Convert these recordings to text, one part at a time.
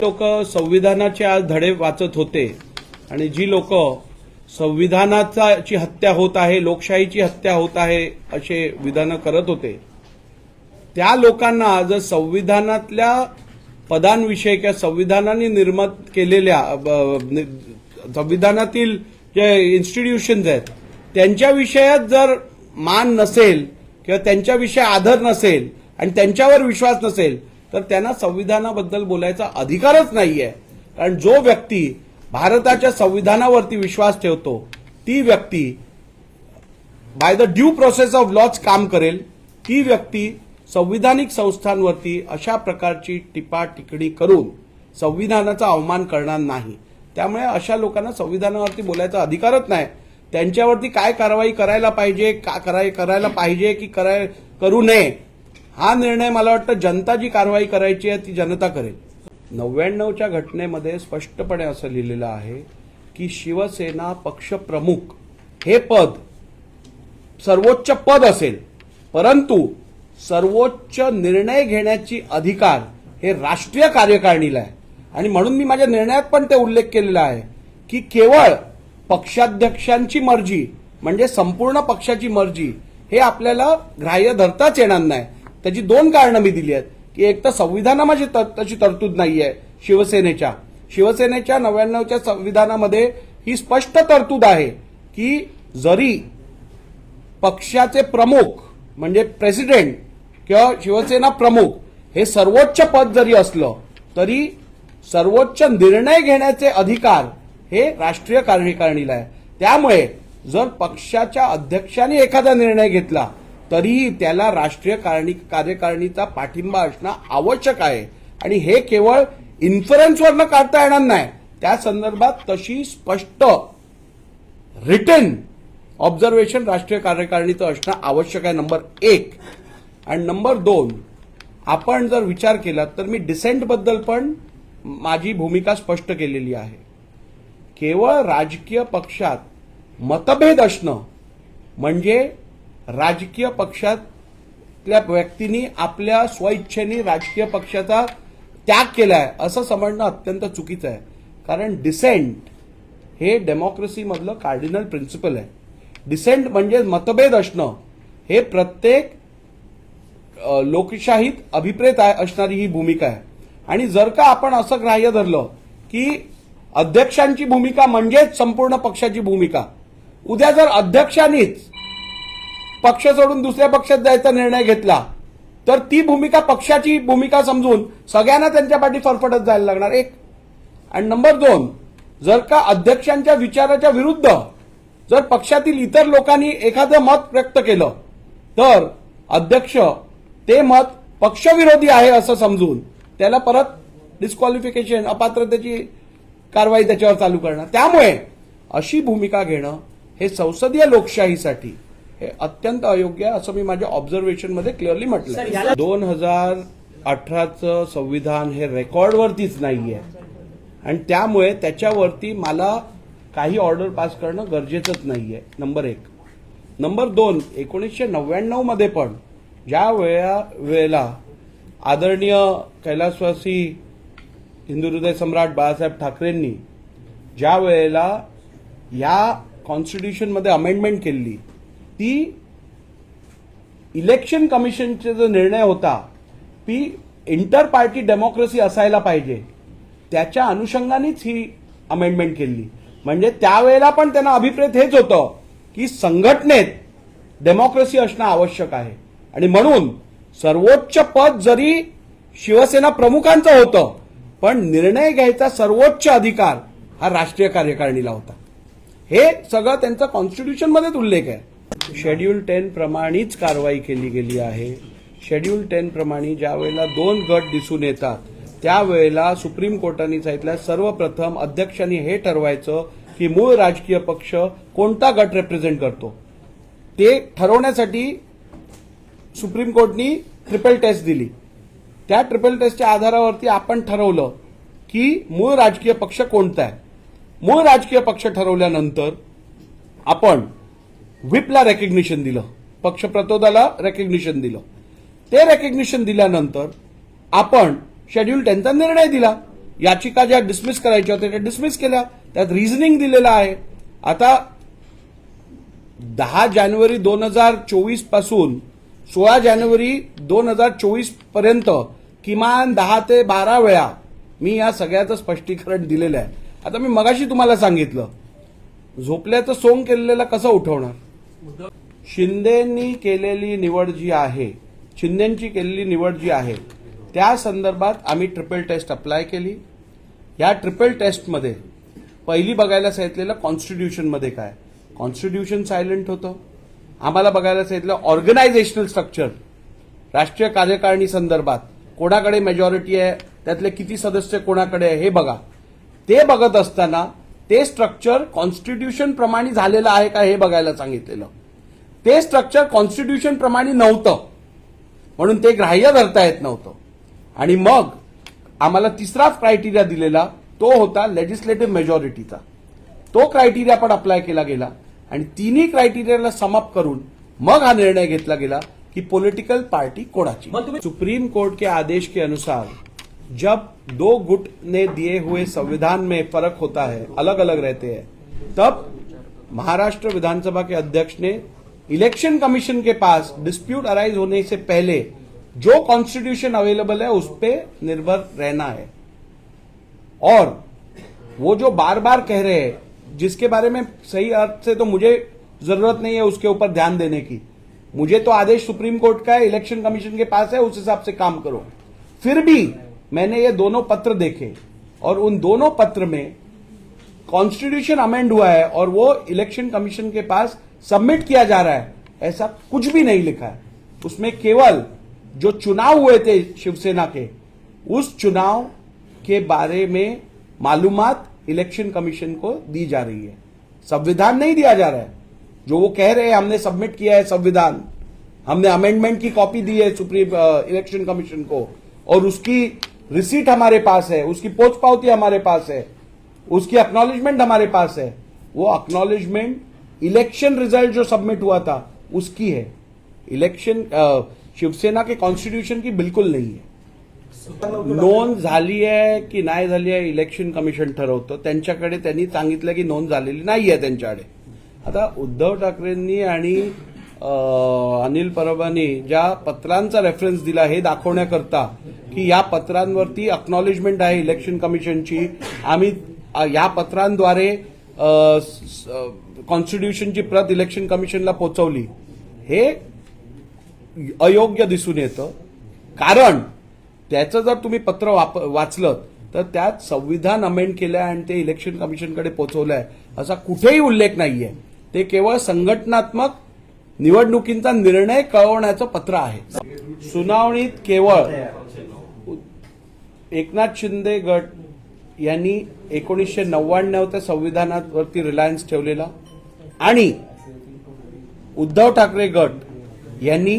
लोक संविधानाचे आज धडे वाचत होते आणि जी लोक संविधानाची हत्या होत आहे लोकशाहीची हत्या होत आहे असे विधानं करत होते. त्या लोकांना जर संविधानातल्या पदांविषयी किंवा संविधानाने निर्माण केलेल्या संविधानातील जे इन्स्टिट्यूशन्स आहेत त्यांच्या विषयात जर मान नसेल किंवा त्यांच्याविषयी आदर नसेल आणि त्यांच्यावर विश्वास नसेल तर त्यांना संविधानाबद्दल बोलायचा अधिकारच नाहीये. कारण जो व्यक्ती भारताच्या संविधानावरती विश्वास ठेवतो ती व्यक्ती by the due process of launch काम करेल. ती व्यक्ती संविधानिक संस्थांवरती अशा प्रकारची टिपा टिकडी करून संविधानाचा अवमान करणार नाही. त्यामुळे अशा लोकांना संविधानावरती बोलायचा अधिकारच नाही. त्यांच्यावरती काय कारवाई करायला पाहिजे का कराय करायला पाहिजे की कराय करू नये हा निर्णय मला वाटतं जनता जी कारवाई करायची आहे ती जनता करेल. नव्याण्णवच्या घटनेमध्ये स्पष्टपणे असं लिहिलेलं आहे की शिवसेना पक्षप्रमुख हे पद सर्वोच्च पद असेल. परंतु सर्वोच्च निर्णय घेण्याची अधिकार हे राष्ट्रीय कार्यकारिणीला आहे. आणि म्हणून मी माझ्या निर्णयात पण ते उल्लेख केलेला आहे की केवळ पक्षाध्यक्षांची मर्जी म्हणजे संपूर्ण पक्षाची मर्जी हे आपल्याला ग्राह्य धरताच येणार नाही. त्याची दोन कारणं मी दिली आहेत. की एक तर संविधानामध्ये त- तशी तरतूद आहे शिवसेनेच्या. शिवसेनेच्या नव्याण्णवच्या संविधानामध्ये ही स्पष्ट तरतूद आहे की जरी पक्षाचे प्रमुख म्हणजे प्रेसिडेंट किंवा शिवसेना प्रमुख हे सर्वोच्च पद जरी असलं तरी सर्वोच्च निर्णय घेण्याचे अधिकार हे राष्ट्रीय कार्यकारिणीला आहे. त्यामुळे जर पक्षाच्या अध्यक्षांनी एखादा निर्णय घेतला तरीही त्याला राष्ट्रीय कारणी कार्यकारिणीचा पाठिंबा असणं आवश्यक आहे. आणि हे केवळ इन्फ्लुएन्सवरनं काढता येणार नाही. त्या संदर्भात तशी स्पष्ट रिटन ऑब्झर्वेशन राष्ट्रीय कार्यकारिणीचं असणं आवश्यक आहे नंबर एक. आणि नंबर दोन आपण जर विचार केला तर मी डिसेंटबद्दल पण माझी भूमिका स्पष्ट केलेली आहे. केवळ राजकीय पक्षात मतभेद असणं म्हणजे राजकीय पक्षातल्या व्यक्तींनी आपल्या स्वइच्छेने राजकीय पक्षाचा त्याग केलाय असं समजणं अत्यंत चुकीचं आहे. कारण डिसेंट हे डेमोक्रेसीमधलं कार्डिनल प्रिन्सिपल आहे. डिसेंट म्हणजे मतभेद असणं. हे प्रत्येक लोकशाहीत अभिप्रेत आहे असणारी ही भूमिका आहे. आणि जर का आपण असं ग्राह्य धरलं की अध्यक्षांची भूमिका म्हणजेच संपूर्ण पक्षाची भूमिका उद्या जर अध्यक्षांनीच पक्ष सोडून दुसऱ्या पक्षात जायचा निर्णय घेतला तर ती भूमिका पक्षाची भूमिका समजून सगळ्यांना त्यांच्या पाठी फरफटत जायला लागणार. एक. आणि नंबर दोन जर का अध्यक्षांच्या विचाराच्या विरुद्ध जर पक्षातील इतर लोकांनी एखादं मत व्यक्त केलं तर अध्यक्ष ते मत पक्षविरोधी आहे असं समजून त्याला परत डिस्क्वालिफिकेशन अपात्रतेची कारवाई त्याच्यावर चालू करणार. त्यामुळे अशी भूमिका घेणं हे संसदीय लोकशाहीसाठी हे अत्यंत अयोग्य आहे असं मी माझ्या ऑब्झर्वेशनमध्ये क्लिअरली म्हटलं दोन हजार अठराचं संविधान हे रेकॉर्डवरतीच नाहीये. आणि त्यामुळे त्याच्यावरती मला काही ऑर्डर पास करणं गरजेचंच नाहीये. नंबर एक. नंबर दोन एकोणीसशे नव्याण्णवमध्ये पण ज्या वेळा वेळेला आदरणीय कैलासवासी हिंदू हृदय सम्राट बाळासाहेब ठाकरेंनी ज्या वेळेला या कॉन्स्टिट्यूशनमध्ये अमेंडमेंट केली ती इलेक्शन कमिशनचा जो निर्णय होता ती इंटर पार्टी डेमोक्रेसी असायला पाहिजे. त्याच्या अनुषंगानेच ही अमेंडमेंट केली. म्हणजे त्यावेळेला पण त्यांना अभिप्रेत हेच होतं की संघटनेत डेमोक्रेसी असणं आवश्यक आहे. आणि म्हणून सर्वोच्च पद जरी शिवसेना प्रमुखांचं होतं पण निर्णय घ्यायचा सर्वोच्च अधिकार हा राष्ट्रीय कार्यकारिणीला होता. हे सगळं त्यांचा कॉन्स्टिट्यूशन मध्येच उल्लेख आहे. शेड्यूल टेन प्रमाणेच कारवाई केली गेली आहे. शेड्यूल टेन प्रमाणे ज्या वेळेला दोन गट दिसून येतात त्यावेळेला सुप्रीम कोर्टाने सांगितलं सर्वप्रथम अध्यक्षांनी हे ठरवायचं की मूळ राजकीय पक्ष कोणता गट रिप्रेझेंट करतो. ते ठरवण्यासाठी सुप्रीम कोर्टनी ट्रिपल टेस्ट दिली. त्या ट्रिपल टेस्टच्या आधारावरती आपण ठरवलं की मूळ राजकीय पक्ष कोणता आहे. मूळ राजकीय पक्ष ठरवल्यानंतर आपण व्हीपला रेकग्निशन दिलं. पक्ष प्रतोदाला रेकग्निशन दिलं. ते रेकग्निशन दिल्यानंतर आपण शेड्यूल टेनचा निर्णय दिला. याचिका ज्या डिसमिस करायच्या होत्या त्या डिसमिस केल्या. त्यात रिझनिंग दिलेलं आहे. आता दहा जानेवारी दोन हजार चोवीसपासून सोळा जानेवारी दोन हजार चोवीसपर्यंत किमान दहा ते बारा वेळा मी या सगळ्याचं स्पष्टीकरण दिलेलं आहे. आता मी मगाशी तुम्हाला सांगितलं झोपल्याचं सोंग केलेलं कसं उठवणार? शिंदेंनी केलेली निवड जी आहे शिंदेची केलेली निवड जी आहे त्या संदर्भात आम्ही ट्रिपल टेस्ट अप्लाय केली. या ट्रिपल टेस्टमध्ये पहिली बघायला सांगितलेलं कॉन्स्टिट्यूशनमध्ये काय? कॉन्स्टिट्यूशन सायलेंट होतं. आम्हाला बघायला सांगितलं ऑर्गनायझेशनल स्ट्रक्चर राष्ट्रीय कार्यकारिणी संदर्भात कोणाकडे मेजॉरिटी आहे त्यातले किती सदस्य कोणाकडे आहे हे बघा. ते बघत असताना ते स्ट्रक्चर कॉन्स्टिट्यूशन प्रमाणे झालेलं आहे का हे बघायला सांगितलेलं. ते स्ट्रक्चर कॉन्स्टिट्यूशन प्रमाणे नव्हतं. म्हणून ते ग्राह्य धरता येत नव्हतं. आणि मग आम्हाला तिसरा क्रायटेरिया दिलेला तो होता लेजिस्लेटिव्ह मेजॉरिटीचा तो क्रायटेरिया पण अप्लाय केला गेला. आणि तिन्ही क्रायटेरियाला समअप करून मग हा निर्णय घेतला गेला कि पॉलिटिकल पार्टी कोणाची? मग तुम्ही- सुप्रीम कोर्ट के आदेश के अनुसार जब दो गुट ने दिए हुए संविधान में फ़र्क होता है अलग अलग रहते हैं, तब महाराष्ट्र विधानसभा के अध्यक्ष ने इलेक्शन कमीशन के पास डिस्प्यूट अराइज होने से पहले जो कॉन्स्टिट्यूशन अवेलेबल है उस पर निर्भर रहना है। और वो जो बार बार कह रहे हैं, जिसके बारे में सही अर्थ से तो मुझे ज़रूरत नहीं है उसके ऊपर ध्यान देने की। मुझे तो आदेश सुप्रीम कोर्ट का है इलेक्शन कमीशन के पास है, उस हिसाब से काम करो। फिर भी मैंने ये दोनों पत्र देखे और उन दोनों पत्र में कॉन्स्टिट्यूशन अमेंड हुआ है और वो इलेक्शन कमीशन के पास सबमिट किया जा रहा है। ऐसा कुछ भी नहीं लिखा है। उसमें केवल जो चुनाव हुए थे शिवसेना के, उस चुनाव के बारे में मालूमात इलेक्शन कमीशन को दी जा रही है। संविधान नहीं दिया जा रहा है। जो वो कह रहे हैं, हमने सबमिट किया है संविधान। हमने अमेंडमेंट की कॉपी दी है सुप्रीम इलेक्शन कमीशन को और उसकी रिसीट हमारे पास है उसकी पोच पावती हमारे पास है उसकी अक्नॉलेजमेंट हमारे पास है। वो अक्नॉलेजमेंट इलेक्शन रिजल्ट जो सबमिट हुआ था उसकी है। इलेक्शन शिवसेना के कॉन्स्टिट्यूशन की बिल्कुल नहीं है। नोंद झाली आहे की नाही झाली आहे इलेक्शन कमिशन ठरवतं. त्यांच्याकडे त्यांनी सांगितलं की नोंद झालेली नाही आहे त्यांच्याकडे. आता उद्धव ठाकरेंनी आणि अनिल परबांनी ज्या पत्रांचा रेफरन्स दिला हे दाखवण्याकरता की या पत्रांवरती अक्नॉलेजमेंट आहे इलेक्शन कमिशनची आम्ही या पत्रांद्वारे कॉन्स्टिट्यूशनची प्रत इलेक्शन कमिशनला पोचवली. हे अयोग्य दिसून येतं. कारण त्याचं जर तुम्ही पत्र वाप वाचलं तर त्यात संविधान अमेंड केलं आणि ते इलेक्शन कमिशनकडे पोचवलं आहे असा कुठेही उल्लेख नाहीये. ते केवळ संघटनात्मक निवडणुकींचा निर्णय कळवण्याचं पत्र आहे. सुनावणीत केवळ एकनाथ शिंदे गट यांनी एकोणीसशे नव्याण्णव त्या संविधानावरती रिलायन्स ठेवलेला आणि उद्धव ठाकरे गट यांनी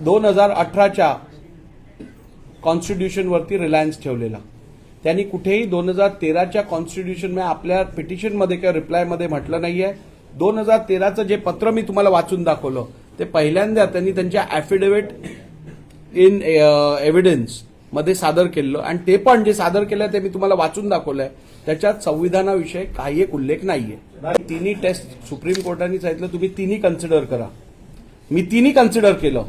दोन हजार अठराच्या कॉन्स्टिट्यूशनवरती रिलायन्स ठेवलेला. त्यांनी कुठेही दोन हजार तेराच्या कॉन्स्टिट्यूशन आपल्या पिटिशनमध्ये किंवा रिप्लायमध्ये म्हटलं नाही आहे दोन हजार तेराचं जे पत्र मी तुम्हाला वाचून दाखवलं ते पहिल्यांदा त्यांनी त्यांच्या अॅफिडेव्हिट इन एव्हिडन्समध्ये सादर केलं आणि ते पण जे सादर केलं ते मी तुम्हाला वाचून दाखवलंय. त्याच्यात संविधानाविषयी काही एक उल्लेख नाहीये. तिन्ही टेस्ट सुप्रीम कोर्टाने सांगितलं तुम्ही तिन्ही कन्सिडर करा. मी तिन्ही कन्सिडर केलं.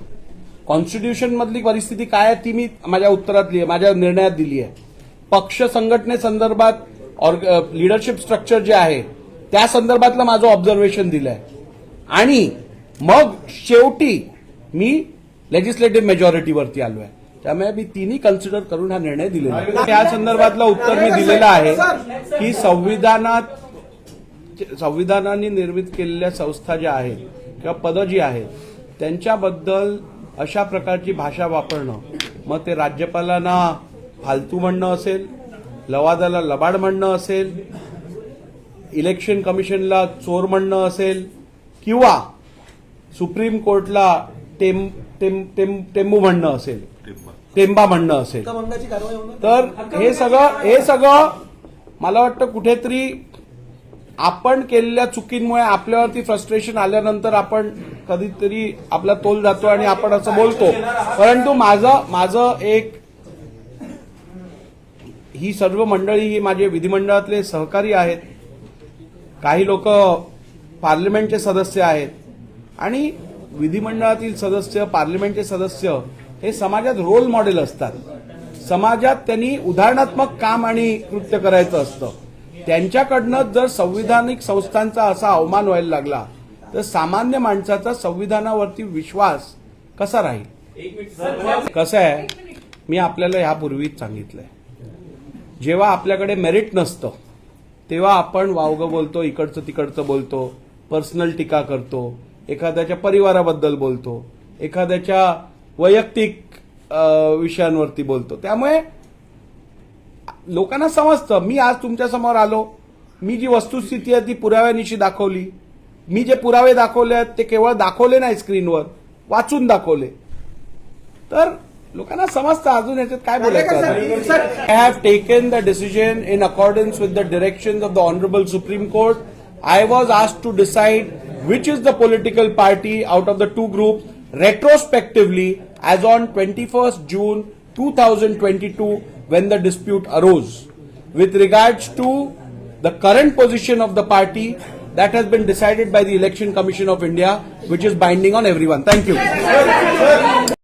कॉन्स्टिट्यूशन मधली परिस्थिती काय आहे ती मी माझ्या उत्तरात लिहि माझ्या निर्णयात दिली आहे. पक्ष संघटनेसंदर्भात लिडरशिप स्ट्रक्चर जे आहे त्या संदर्भातलं माझं ऑब्झर्वेशन दिलंय. आणि मग शेवटी मी लेजिस्लेटिव्ह मेजॉरिटीवरती आलोय. त्यामुळे मी तिन्ही कन्सिडर करून हा निर्णय दिलेला आहे. या संदर्भातलं उत्तर मी दिलेलं आहे की संविधानात संविधानाने निर्मित केलेल्या संस्था ज्या आहेत किंवा पदं जी आहेत त्यांच्याबद्दल अशा प्रकारची भाषा वापरणं. मग ते राज्यपालांना फालतू म्हणणं असेल लवादाला लबाड म्हणणं असेल इलेक्शन कमिशनला चोर म्हणणं असेल किंवा सुप्रीम कोर्टला टेम टेम टेम टेंबू म्हणणं असेल टेंबा. म्हणणं असेल. हक्कभंगाची कारवाई होणार? तर हे सगळं हे सगळं मला वाटतं कुठेतरी आपण केलेल्या चुकींमुळे आपल्यावरती फ्रस्ट्रेशन आल्यानंतर आपण कधीतरी आपला तोल जातो आणि आपण असं बोलतो. परंतु माझं माझं एक ही सर्व मंडळी ही माझे विधिमंडळातले सहकारी आहेत. काही लोक पार्लमेंटचे सदस्य आहेत आणि विधिमंडळातील सदस्य पार्लमेंटचे सदस्य हे समाजात रोल मॉडेल असतात. समाजात त्यांनी उदाहरणात्मक काम आणि कृत्य करायचं असतं. त्यांच्याकडनं जर संविधानिक संस्थांचा असा अवमान व्हायला लागला तर सामान्य माणसाचा संविधानावरती विश्वास कसा राहील? कसं आहे? मी आपल्याला ह्यापूर्वीच सांगितलंय. जेव्हा आपल्याकडे मेरिट नसतं तेव्हा आपण वावगं बोलतो इकडचं तिकडचं बोलतो पर्सनल टीका करतो एखाद्याच्या परिवाराबद्दल बोलतो एखाद्याच्या वैयक्तिक विषयांवरती बोलतो. त्यामुळे लोकांना समजतं मी आज तुमच्यासमोर आलो मी जी वस्तुस्थिती आहे ती पुराव्यानिशी दाखवली मी जे पुरावे दाखवले आहेत ते केवळ दाखवले नाही स्क्रीनवर वाचून दाखवले. तर लोकांना समजतं अजून याच्यात काय बोलायचं I have taken the decision in accordance with the direction of the honourable supreme court I was asked to decide which is the political party out of the two group retrospectively as on 21st June 2022 when the dispute arose. With regards to the current position of the party, that has been decided by the Election Commission of India, which is binding on everyone. Thank you.